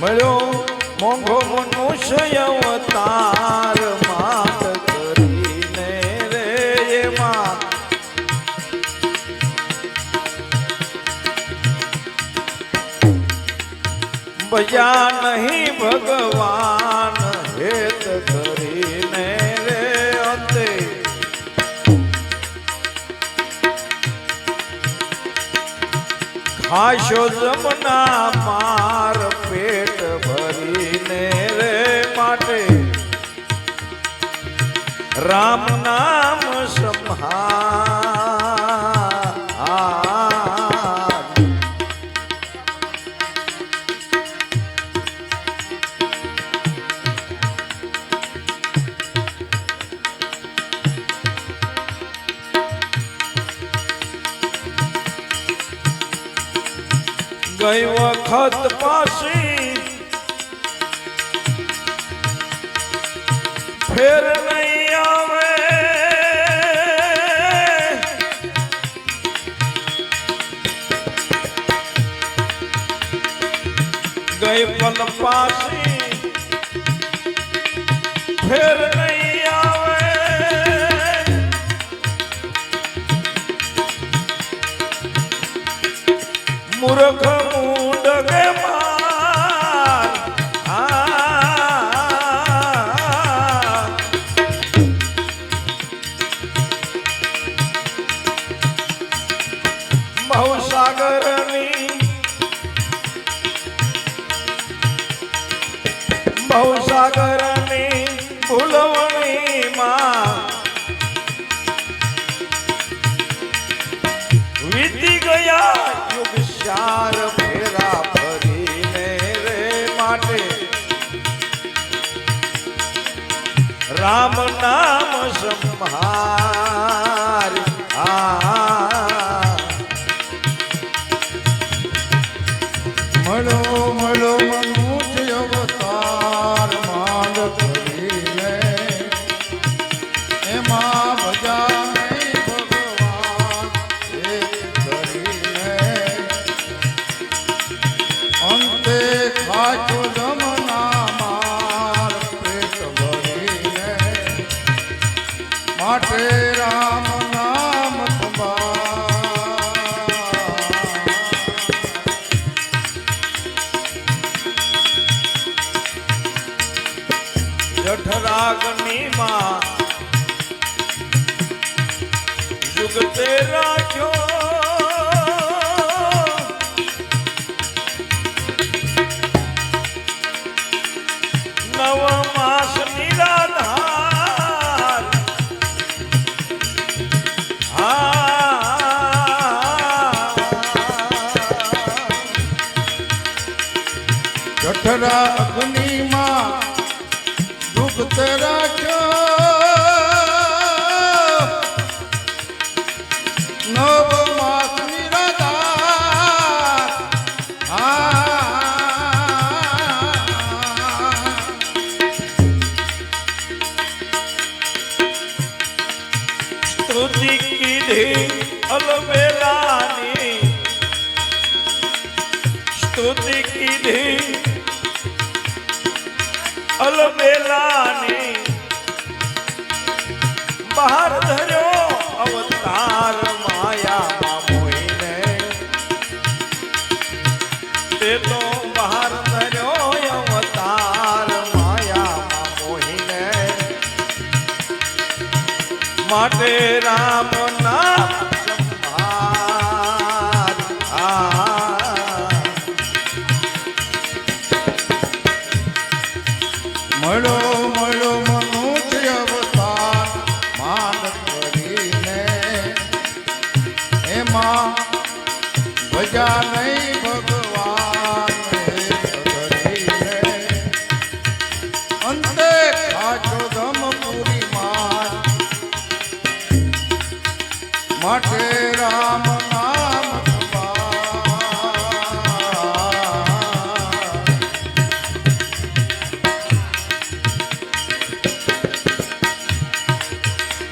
મળ્યો. મોંઘો મનુષ્ય અવતાર માત કરીને રે એમાં બજા નહીં ભગવાન હેત કરીને રે અંતે. ખાશો જમના માર ગઈ વખત પાછી ફેર નહીં આવે. ગઈ પલ પાછી ફેર મૂર્ખ ભવસાગરની ભૂલવણીમાં વીતી ગયા યુગ શાર ફેરા ફરીને રે માટે. રામ નામ સંભાર આ જઠરાગની માં. યુગ તે રાખ્યો. નવ અલબેલાની બહાર ધર્યો અવતાર માયામાં મોઈને. તે તો બહાર ધર્યો અવતાર માટે રામ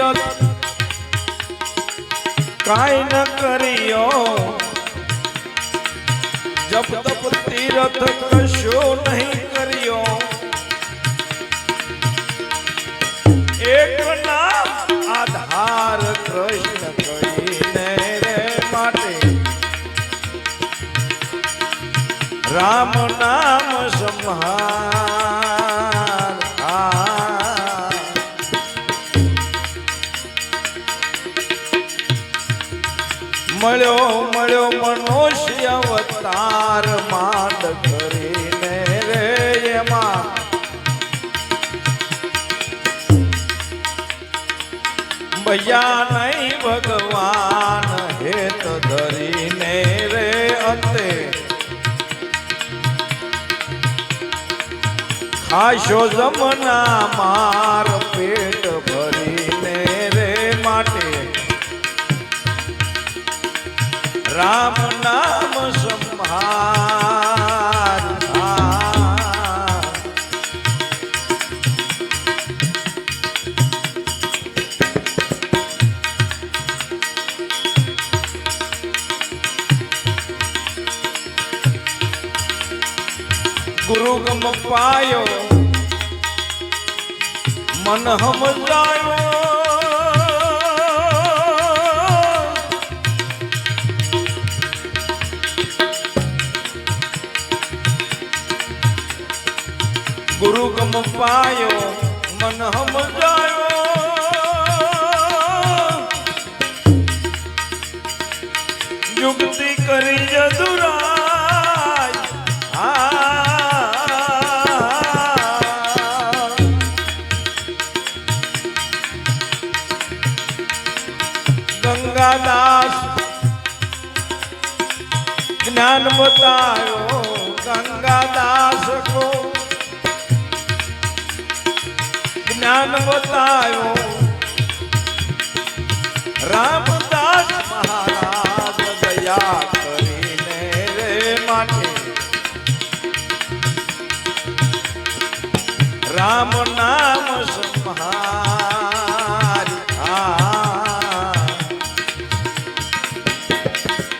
તીરથ કાંઈ ન કર્યો. જપ તપ તીરથ કશો નહીં કર્યો. એક નામ આધાર કૃષ્ણ કહીને રે માટે. રામ મળ્યો મળ્યો મનુષ્ય અવતાર માંડ કરીને રે એમાં. ભૈયા નહીં ભગવાન હેત ધરીને રે અંતે. ખાશો જમના માર પેટ રામ નામ સંહાર. ગુરુ ગમ પાયો મન સમજાયો ગુરુ ગમ પાયો મન સમજાયો યુક્તિ કરી જદુરા ગંગાદાસ જ્ઞાન બતાયો ગંગાદાસ કો જ્ઞાન બતાયો. રામદાસ મહારાજ દયા